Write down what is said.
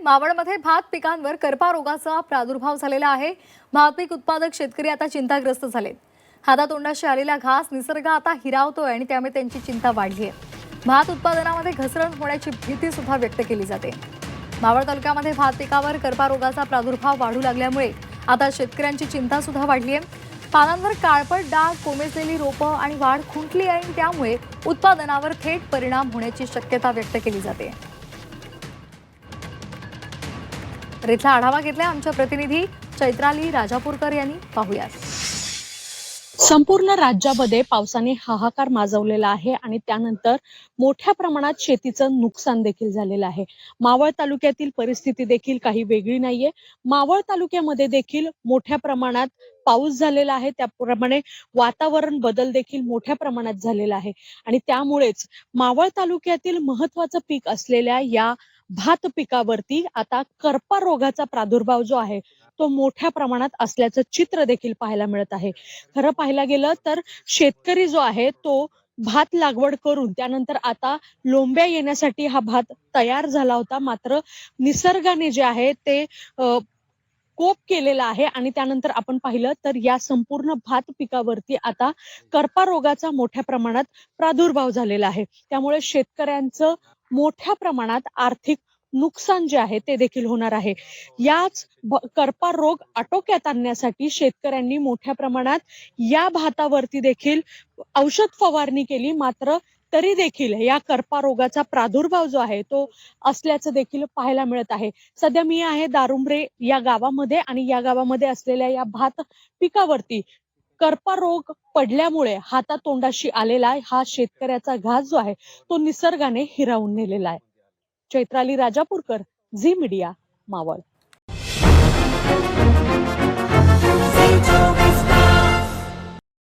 मावळमध्ये भात पिकांवर करपा रोगाचा प्रादुर्भाव झालेला आहे. भात पीक उत्पादक शेतकरी आता चिंताग्रस्त झालेत हातातोंडाशी आलेला घास निसर्ग आता हिरावतोय आणि त्यामुळे त्यांची चिंता वाढली आहे. भात उत्पादनामध्ये घसरण होण्याची भीती सुद्धा व्यक्त केली जाते. मावळ तालुक्यामध्ये भात पिकावर करपा रोगाचा प्रादुर्भाव वाढू लागल्यामुळे आता शेतकऱ्यांची चिंता सुद्धा वाढली आहे. पानांवर काळपट डाग कोमेजलेली रोपं आणि वाढ खुंटली आहे आणि त्यामुळे उत्पादनावर थेट परिणाम होण्याची शक्यता व्यक्त केली जाते. तर इथला आढावा घेतलाय आमच्या प्रतिनिधी चैत्राली राजापूरकर यांनी. पाहूयात. संपूर्ण राज्यामध्ये पावसाने हाहाकार माजवलेला आहे आणि त्यानंतर मोठ्या प्रमाणात शेतीचं नुकसान देखील झालेलं आहे. मावळ तालुक्यातील परिस्थिती देखील काही वेगळी नाहीये. मावळ तालुक्यामध्ये देखील मोठ्या प्रमाणात पाऊस झालेला आहे. त्याप्रमाणे वातावरण बदल देखील मोठ्या प्रमाणात झालेला आहे. आणि त्यामुळेच मावळ तालुक्यातील महत्वाचं पीक असलेल्या या भात पिकावरती आता करपा रोगाचा प्रादुर्भाव जो आहे तो मोठ्या प्रमाणात असल्याचं चित्र देखील पाहायला मिळत आहे. खरं पाहायला गेलं तर शेतकरी जो आहे तो भात लागवड करून त्यानंतर आता लोंब्या येण्यासाठी हा भात तयार झाला होता. मात्र निसर्गाने जे आहे ते कोप केलेला आहे आणि त्यानंतर आपण पाहिलं तर या संपूर्ण भात पिकावरती आता करपा रोगाचा मोठ्या प्रमाणात प्रादुर्भाव झालेला आहे. त्यामुळे शेतकऱ्यांचं मोठ्या प्रमाणात आर्थिक नुकसान जे आहे ते देखील होणार आहे. याच करपा रोग आटोक्यात आणण्यासाठी शेतकऱ्यांनी मोठ्या प्रमाणात या भातावरती देखील औषध फवारणी केली. मात्र तरी देखील या करपा रोगाचा प्रादुर्भाव जो आहे तो असल्याचं देखील पाहायला मिळत आहे. सध्या मी आहे दारुंबरे या गावामध्ये आणि या गावामध्ये असलेल्या या भात पिकावरती करपा पडल्यामुळे हातातोंडाशी आलेला हा शेतकऱ्याचा घास जो आहे तो निसर्गाने हिरावून नेलेला आहे. Chaitrali Rajapurkar Zee media Maval.